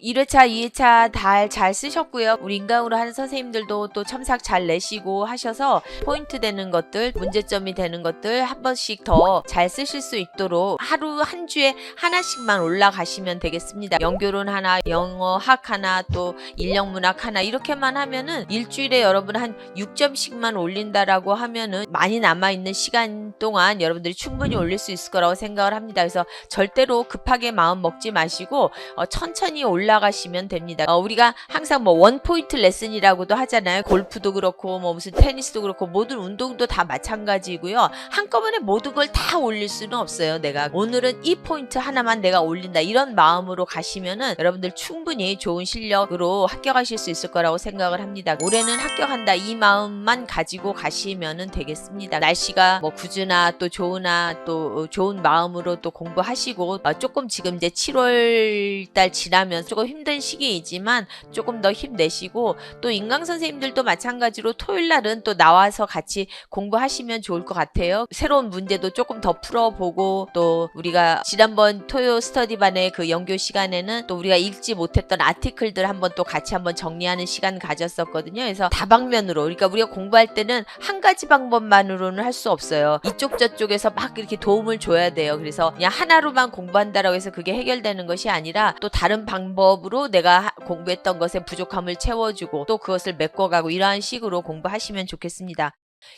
1회차, 2회차 다 잘 쓰셨고요. 우리 인강으로 하는 선생님들도 또 첨삭 잘 내시고 하셔서 포인트 되는 것들, 문제점이 되는 것들 한 번씩 더 잘 쓰실 수 있도록 하루 한 주에 하나씩만 올라가시면 되겠습니다. 영교론 하나, 영어 학 하나, 또 인력문학 하나 이렇게만 하면은 일주일에 여러분 한 6점씩만 올린다라고 하면은 많이 남아 있는 시간 동안 여러분들이 충분히 올릴 수 있을 거라고 생각을 합니다. 그래서 절대로 급하게 마음 먹지 마시고 어, 천천히 올라 가시면 됩니다. 어, 우리가 항상 뭐 원 포인트 레슨이라고도 하잖아요. 골프도 그렇고 뭐 무슨 테니스도 그렇고 모든 운동도 다 마찬가지고요. 한꺼번에 모든 걸 다 올릴 수는 없어요. 내가 오늘은 이 포인트 하나만 내가 올린다 이런 마음으로 가시면은 여러분들 충분히 좋은 실력으로 합격하실 수 있을 거라고 생각을 합니다. 올해는 합격한다 이 마음만 가지고 가시면은 되겠습니다. 날씨가 뭐 구주나 또 좋으나 또 좋은 마음으로 또 공부하시고 어, 조금 지금 이제 7월 달 지나면 조금 힘든 시기이지만 조금 더 힘내시고 또 인강 선생님들도 마찬가지로 토요일 날은 또 나와서 같이 공부하시면 좋을 것 같아요. 새로운 문제도 조금 더 풀어보고 또 우리가 지난번 토요 스터디반의 그 연교 시간에는 또 우리가 읽지 못했던 아티클들 한번 또 같이 한번 정리하는 시간 가졌었거든요. 그래서 다방면으로 그러니까 우리가 공부할 때는 한 가지 방법만으로는 할 수 없어요. 이쪽 저쪽에서 막 이렇게 도움을 줘야 돼요. 그래서 그냥 하나로만 공부한다라고 해서 그게 해결되는 것이 아니라 또 다른 방법 으로 내가 하- 공부했던 것의 부족함을 채워주고 또 그것을 메꿔가고 이러한 식으로 공부하시면 좋겠습니다.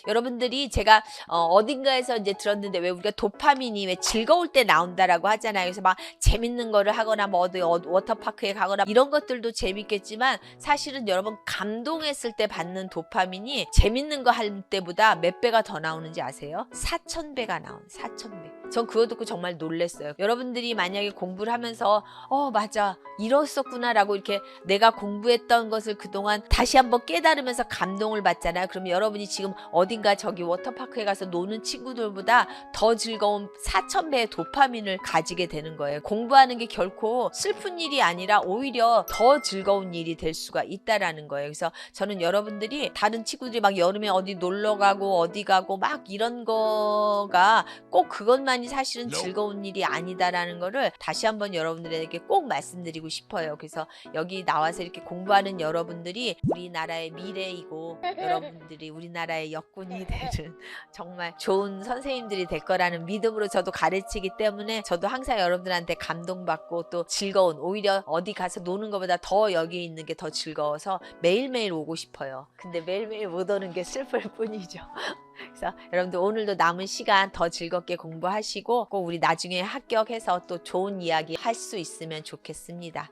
여러분들이 제가 어, 딘가에서 이제 들었는데 왜 우리가 도파민이 왜 즐거울 때 나온다라고 하잖아요. 그래서 막 재밌는 거를 하거나 뭐 어디 어- 워터파크에 가거나 이런 것들도 재밌겠지만 사실은 여러분 감동했을 때 받는 도파민이 재밌는 거 할 때보다 몇 배가 더 나오는지 아세요? 4천 배가 나온 4천 배. 전 그거 듣고 정말 놀랐어요. 여러분들이 만약에 공부를 하면서 어 맞아 이랬었구나라고 이렇게 내가 공부했던 것을 그동안 다시 한번 깨달으면서 감동을 받잖아요. 그러면 여러분이 지금 어딘가 저기 워터파크에 가서 노는 친구들보다 더 즐거운 4천 배의 도파민을 가지게 되는 거예요. 공부하는 게 결코 슬픈 일이 아니라 오히려 더 즐거운 일이 될 수가 있다라는 거예요. 그래서 저는 여러분들이 다른 친구들이 막 여름에 어디 놀러 가고 어디 가고 막 이런 거가 꼭 그것만 이 사실은 즐거운 일이 아니다라는 거를 다시 한번 여러분들에게 꼭 말씀드리고 싶어요. 그래서 여기 나와서 이렇게 공부하는 여러분들이 우리나라의 미래이고 여러분들이 우리나라의 역군이 되는 정말 좋은 선생님들이 될 거라는 믿음으로 저도 가르치기 때문에 저도 항상 여러분들한테 감동받고 또 즐거운 오히려 어디 가서 노는 것보다 더 여기 있는 게 더 즐거워서 매일매일 오고 싶어요. 근데 매일매일 못 오는 게 슬플 뿐이죠. 그래서 여러분들 오늘도 남은 시간 더 즐겁게 공부하시고 꼭 우리 나중에 합격해서 또 좋은 이야기 할 수 있으면 좋겠습니다.